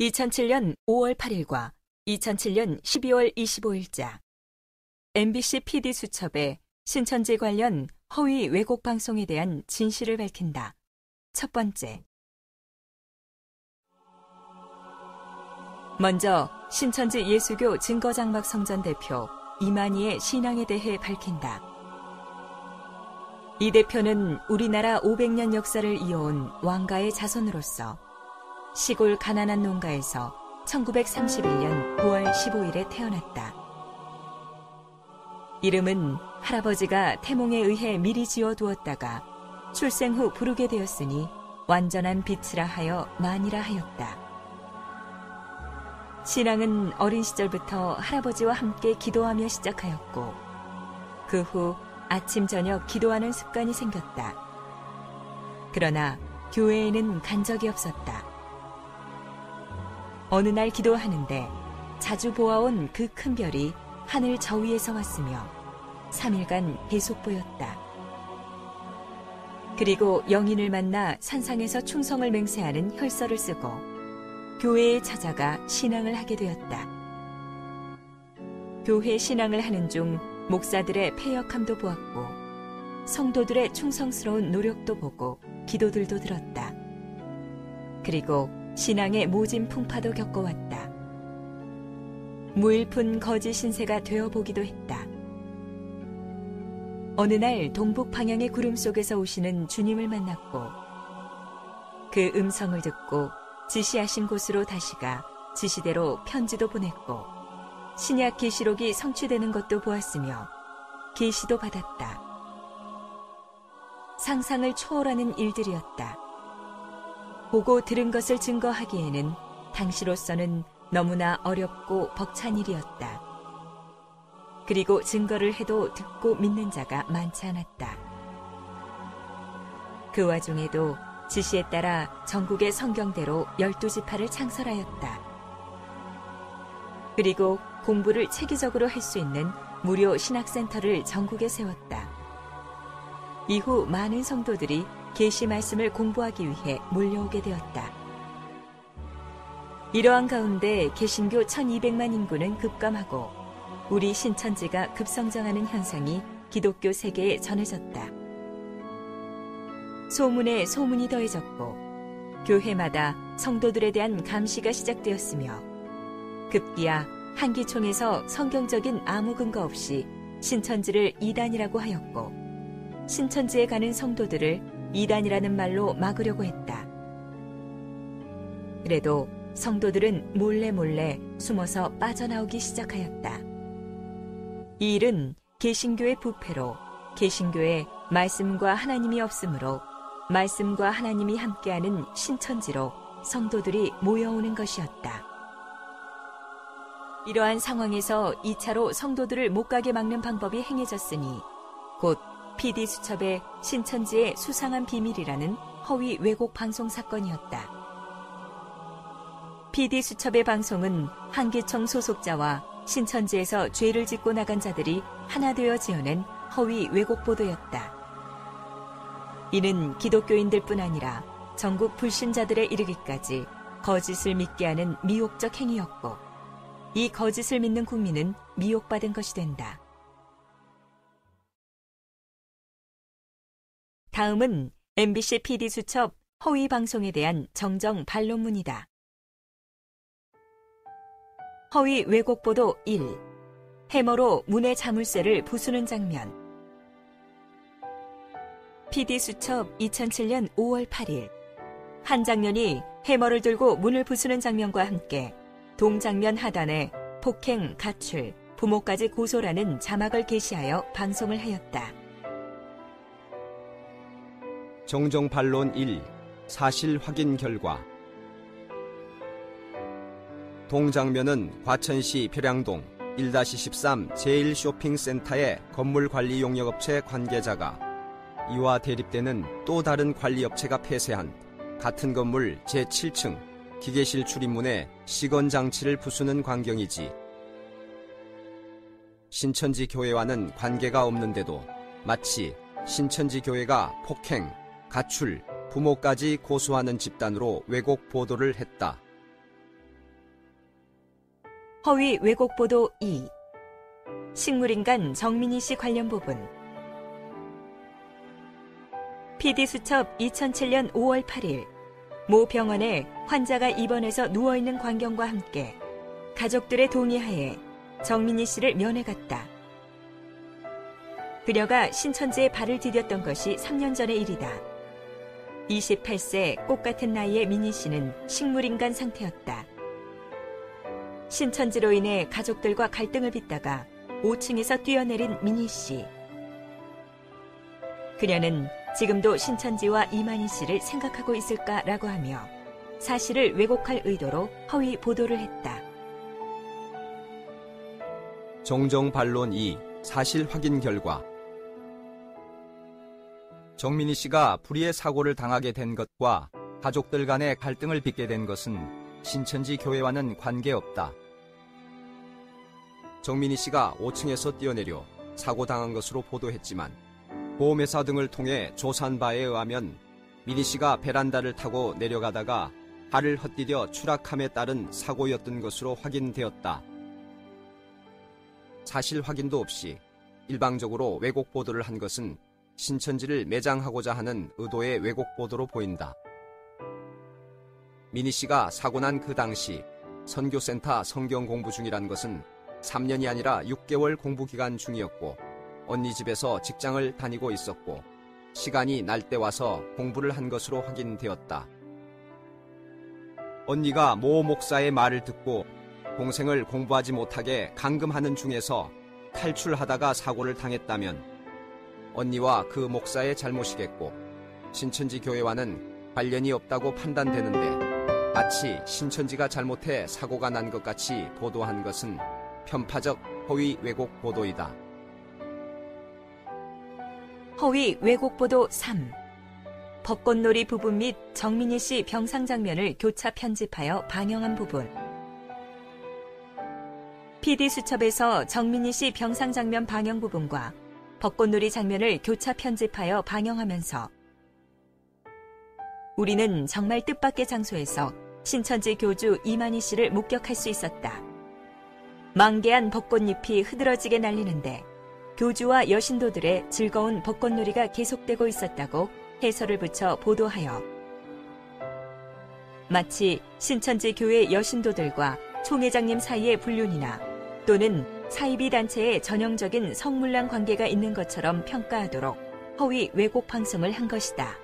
2007년 5월 8일과 2007년 12월 25일자 MBC PD 수첩에 신천지 관련 허위 왜곡 방송에 대한 진실을 밝힌다. 첫 번째. 먼저 신천지 예수교 증거장막 성전 대표 이만희의 신앙에 대해 밝힌다. 이 대표는 우리나라 500년 역사를 이어온 왕가의 자손으로서 시골 가난한 농가에서 1931년 9월 15일에 태어났다. 이름은 할아버지가 태몽에 의해 미리 지어 두었다가 출생 후 부르게 되었으니 완전한 빛이라 하여 만이라 하였다. 신앙은 어린 시절부터 할아버지와 함께 기도하며 시작하였고 그 후 아침 저녁 기도하는 습관이 생겼다. 그러나 교회에는 간 적이 없었다. 어느 날 기도하는데 자주 보아온 그 큰 별이 하늘 저 위에서 왔으며 3일간 계속 보였다. 그리고 영인을 만나 산상에서 충성을 맹세하는 혈서를 쓰고 교회에 찾아가 신앙을 하게 되었다. 교회 신앙을 하는 중 목사들의 폐역함도 보았고 성도들의 충성스러운 노력도 보고 기도들도 들었다. 그리고 신앙의 모진 풍파도 겪어왔다. 무일푼 거짓 신세가 되어보기도 했다. 어느 날 동북 방향의 구름 속에서 오시는 주님을 만났고 그 음성을 듣고 지시하신 곳으로 다시 가 지시대로 편지도 보냈고 신약 계시록이 성취되는 것도 보았으며 계시도 받았다. 상상을 초월하는 일들이었다. 보고 들은 것을 증거하기에는 당시로서는 너무나 어렵고 벅찬 일이었다. 그리고 증거를 해도 듣고 믿는 자가 많지 않았다. 그 와중에도 지시에 따라 전국의 성경대로 열두 지파를 창설하였다. 그리고 공부를 체계적으로 할 수 있는 무료 신학센터를 전국에 세웠다. 이후 많은 성도들이 계시 말씀을 공부하기 위해 몰려오게 되었다. 이러한 가운데 개신교 1200만 인구는 급감하고 우리 신천지가 급성장하는 현상이 기독교 세계에 전해졌다. 소문에 소문이 더해졌고 교회마다 성도들에 대한 감시가 시작되었으며 급기야 한기총에서 성경적인 아무 근거 없이 신천지를 이단이라고 하였고 신천지에 가는 성도들을 이단이라는 말로 막으려고 했다. 그래도 성도들은 몰래 몰래 숨어서 빠져나오기 시작하였다. 이 일은 개신교의 부패로 개신교에 말씀과 하나님이 없으므로 말씀과 하나님이 함께하는 신천지로 성도들이 모여오는 것이었다. 이러한 상황에서 2차로 성도들을 못 가게 막는 방법이 행해졌으니 곧 PD 수첩의 신천지의 수상한 비밀이라는 허위 왜곡 방송 사건이었다. PD 수첩의 방송은 한기청 소속자와 신천지에서 죄를 짓고 나간 자들이 하나 되어 지어낸 허위 왜곡 보도였다. 이는 기독교인들 뿐 아니라 전국 불신자들에 이르기까지 거짓을 믿게 하는 미혹적 행위였고 이 거짓을 믿는 국민은 미혹받은 것이 된다. 다음은 MBC PD 수첩 허위 방송에 대한 정정 반론문이다. 허위 왜곡 보도 1. 해머로 문의 자물쇠를 부수는 장면. PD 수첩 2007년 5월 8일. 한 장면이 해머를 들고 문을 부수는 장면과 함께 동장면 하단에 폭행, 가출, 부모까지 고소라는 자막을 게시하여 방송을 하였다. 정정 반론 1 사실 확인 결과 동장면은 과천시 표량동 1-13 제1쇼핑센터의 건물관리 용역업체 관계자가 이와 대립되는 또 다른 관리업체가 폐쇄한 같은 건물 제7층 기계실 출입문에 시건 장치를 부수는 광경이지. 신천지 교회와는 관계가 없는데도 마치 신천지 교회가 폭행, 가출, 부모까지 고소하는 집단으로 왜곡 보도를 했다. 허위 왜곡 보도 2. 식물인간 정민희 씨 관련 부분. PD수첩 2007년 5월 8일 모 병원에 환자가 입원해서 누워있는 광경과 함께 가족들의 동의하에 정민희 씨를 면회 갔다. 그녀가 신천지에 발을 디뎠던 것이 3년 전의 일이다. 28세 꽃 같은 나이의 민희 씨는 식물인간 상태였다. 신천지로 인해 가족들과 갈등을 빚다가 5층에서 뛰어내린 민희 씨. 그녀는 지금도 신천지와 이만희 씨를 생각하고 있을까라고 하며 사실을 왜곡할 의도로 허위 보도를 했다. 정정 반론 2 사실 확인 결과 정민희 씨가 불의의 사고를 당하게 된 것과 가족들 간의 갈등을 빚게 된 것은 신천지 교회와는 관계없다. 정민희 씨가 5층에서 뛰어내려 사고 당한 것으로 보도했지만 보험회사 등을 통해 조사한 바에 의하면 민희 씨가 베란다를 타고 내려가다가 발을 헛디뎌 추락함에 따른 사고였던 것으로 확인되었다. 사실 확인도 없이 일방적으로 왜곡 보도를 한 것은 신천지를 매장하고자 하는 의도의 왜곡 보도로 보인다. 미니 씨가 사고 난 그 당시 선교센터 성경 공부 중이란 것은 3년이 아니라 6개월 공부 기간 중이었고 언니 집에서 직장을 다니고 있었고 시간이 날 때 와서 공부를 한 것으로 확인되었다. 언니가 모 목사의 말을 듣고 동생을 공부하지 못하게 감금하는 중에서 탈출하다가 사고를 당했다면 언니와 그 목사의 잘못이겠고 신천지 교회와는 관련이 없다고 판단되는데 마치 신천지가 잘못해 사고가 난 것 같이 보도한 것은 편파적 허위 왜곡 보도이다. 허위 왜곡 보도 3. 벚꽃놀이 부분 및 정민희 씨 병상 장면을 교차 편집하여 방영한 부분. PD 수첩에서 정민희 씨 병상 장면 방영 부분과 벚꽃놀이 장면을 교차 편집하여 방영하면서 우리는 정말 뜻밖의 장소에서 신천지 교주 이만희 씨를 목격할 수 있었다. 만개한 벚꽃잎이 흐드러지게 날리는데 교주와 여신도들의 즐거운 벚꽃놀이가 계속되고 있었다고 해설을 붙여 보도하여 마치 신천지 교회 여신도들과 총회장님 사이의 불륜이나 또는 사이비 단체의 전형적인 성물란 관계가 있는 것처럼 평가하도록 허위 왜곡 방송을 한 것이다.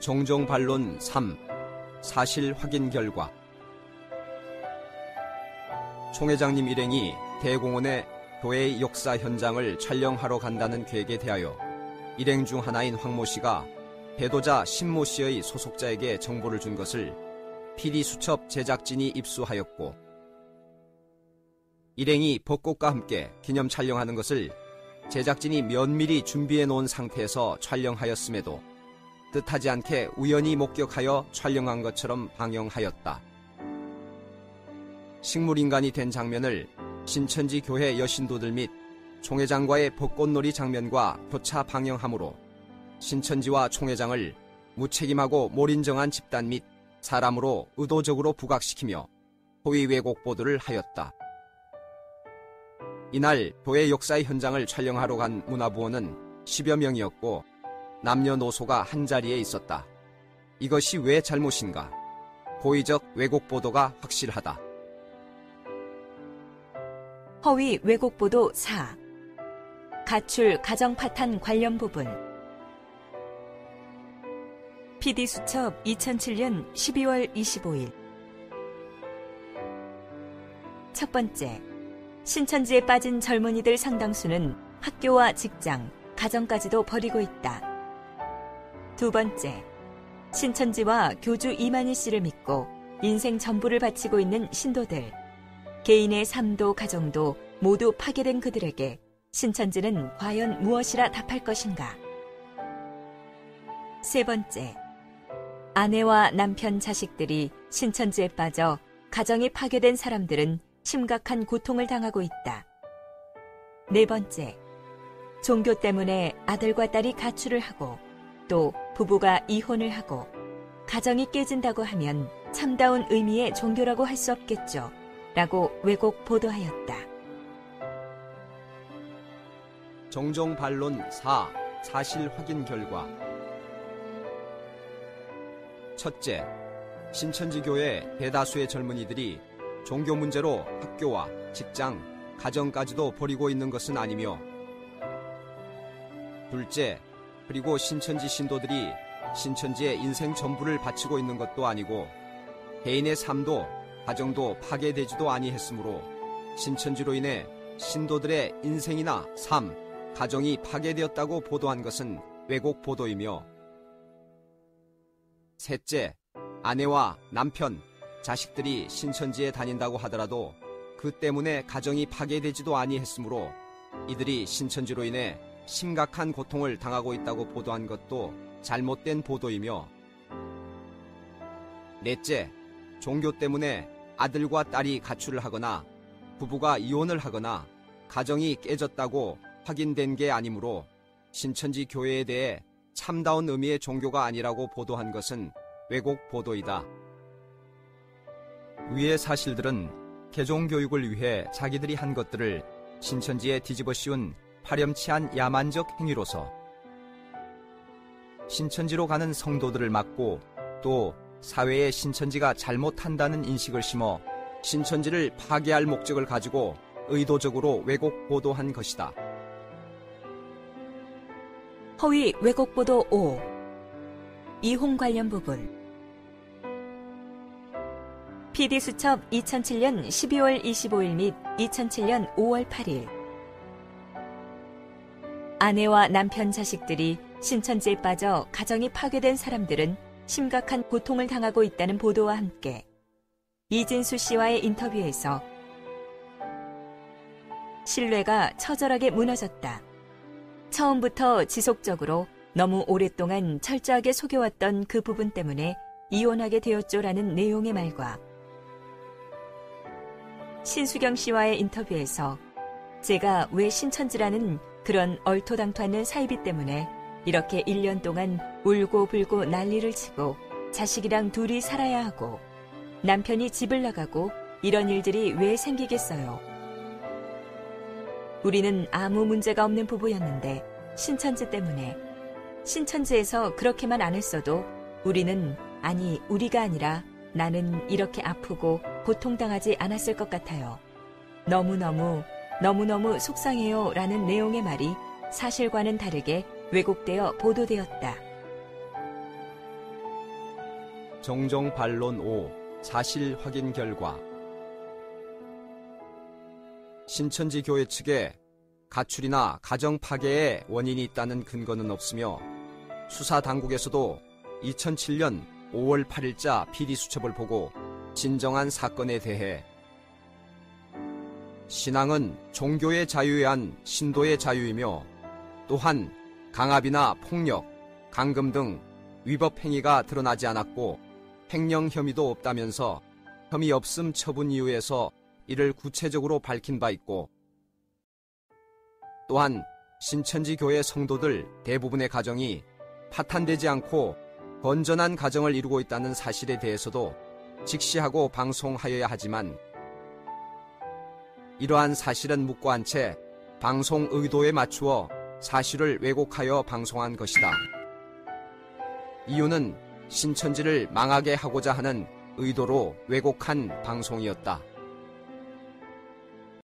정정 반론 3 사실 확인 결과 총 회장님 일행이 대공원의 교회의 역사 현장을 촬영하러 간다는 계획에 대하여 일행 중 하나인 황모 씨가 배도자 신모 씨의 소속자에게 정보를 준 것을 PD 수첩 제작진이 입수하였고 일행이 벚꽃과 함께 기념 촬영하는 것을 제작진이 면밀히 준비해 놓은 상태에서 촬영하였음에도 뜻하지 않게 우연히 목격하여 촬영한 것처럼 방영하였다. 식물인간이 된 장면을 신천지 교회 여신도들 및 총회장과의 벚꽃놀이 장면과 교차 방영하므로 신천지와 총회장을 무책임하고 몰인정한 집단 및 사람으로 의도적으로 부각시키며 호위 왜곡 보도를 하였다. 이날 교회 역사의 현장을 촬영하러 간 문화부원은 10여 명이었고 남녀노소가 한자리에 있었다. 이것이 왜 잘못인가? 고의적 왜곡 보도가 확실하다. 허위 왜곡 보도 4. 가출 가정 파탄 관련 부분. PD 수첩 2007년 12월 25일. 첫 번째. 신천지에 빠진 젊은이들 상당수는 학교와 직장, 가정까지도 버리고 있다. 두 번째. 신천지와 교주 이만희 씨를 믿고 인생 전부를 바치고 있는 신도들. 개인의 삶도 가정도 모두 파괴된 그들에게 신천지는 과연 무엇이라 답할 것인가? 세 번째, 아내와 남편, 자식들이 신천지에 빠져 가정이 파괴된 사람들은 심각한 고통을 당하고 있다. 네 번째, 종교 때문에 아들과 딸이 가출을 하고 또 부부가 이혼을 하고 가정이 깨진다고 하면 참다운 의미의 종교라고 할 수 없겠죠. 라고 왜곡 보도하였다. 정정 반론 4. 사실 확인 결과. 첫째, 신천지교회 대다수의 젊은이들이 종교 문제로 학교와 직장, 가정까지도 버리고 있는 것은 아니며, 둘째, 그리고 신천지 신도들이 신천지의 인생 전부를 바치고 있는 것도 아니고, 개인의 삶도 가정도 파괴되지도 아니했으므로 신천지로 인해 신도들의 인생이나 삶, 가정이 파괴되었다고 보도한 것은 왜곡 보도이며 셋째, 아내와 남편, 자식들이 신천지에 다닌다고 하더라도 그 때문에 가정이 파괴되지도 아니했으므로 이들이 신천지로 인해 심각한 고통을 당하고 있다고 보도한 것도 잘못된 보도이며 넷째, 종교 때문에 아들과 딸이 가출을 하거나 부부가 이혼을 하거나 가정이 깨졌다고 확인된 게 아니므로 신천지 교회에 대해 참다운 의미의 종교가 아니라고 보도한 것은 왜곡 보도이다. 위의 사실들은 개종 교육을 위해 자기들이 한 것들을 신천지에 뒤집어 씌운 파렴치한 야만적 행위로서 신천지로 가는 성도들을 막고 또 사회에 신천지가 잘못한다는 인식을 심어 신천지를 파괴할 목적을 가지고 의도적으로 왜곡 보도한 것이다. 허위 왜곡 보도 5. 이혼 관련 부분. PD수첩 2007년 12월 25일 및 2007년 5월 8일. 아내와 남편 자식들이 신천지에 빠져 가정이 파괴된 사람들은 심각한 고통을 당하고 있다는 보도와 함께 이진수 씨와의 인터뷰에서 신뢰가 처절하게 무너졌다. 처음부터 지속적으로 너무 오랫동안 철저하게 속여왔던 그 부분 때문에 이혼하게 되었죠라는 내용의 말과 신수경 씨와의 인터뷰에서 제가 왜 신천지라는 그런 얼토당토않는 사이비 때문에 이렇게 1년 동안 울고 불고 난리를 치고 자식이랑 둘이 살아야 하고 남편이 집을 나가고 이런 일들이 왜 생기겠어요? 우리는 아무 문제가 없는 부부였는데 신천지 때문에 신천지에서 그렇게만 안 했어도 우리는 아니 우리가 아니라 나는 이렇게 아프고 고통당하지 않았을 것 같아요. 너무너무 너무너무 속상해요 라는 내용의 말이 사실과는 다르게 왜곡되어 보도되었다. 정정 반론 5 사실 확인 결과 신천지 교회 측에 가출이나 가정 파괴의 원인이 있다는 근거는 없으며 수사 당국에서도 2007년 5월 8일자 PD 수첩을 보고 진정한 사건에 대해. 신앙은 종교의 자유에 한 신도의 자유이며 또한 강압이나 폭력, 강금 등 위법 행위가 드러나지 않았고 횡령 혐의도 없다면서 혐의 없음 처분 이유에서 이를 구체적으로 밝힌 바 있고 또한 신천지 교회 성도들 대부분의 가정이 파탄되지 않고 건전한 가정을 이루고 있다는 사실에 대해서도 직시하고 방송하여야 하지만 이러한 사실은 묵고한 채 방송 의도에 맞추어 사실을 왜곡하여 방송한 것이다. 이유는 신천지를 망하게 하고자 하는 의도로 왜곡한 방송이었다.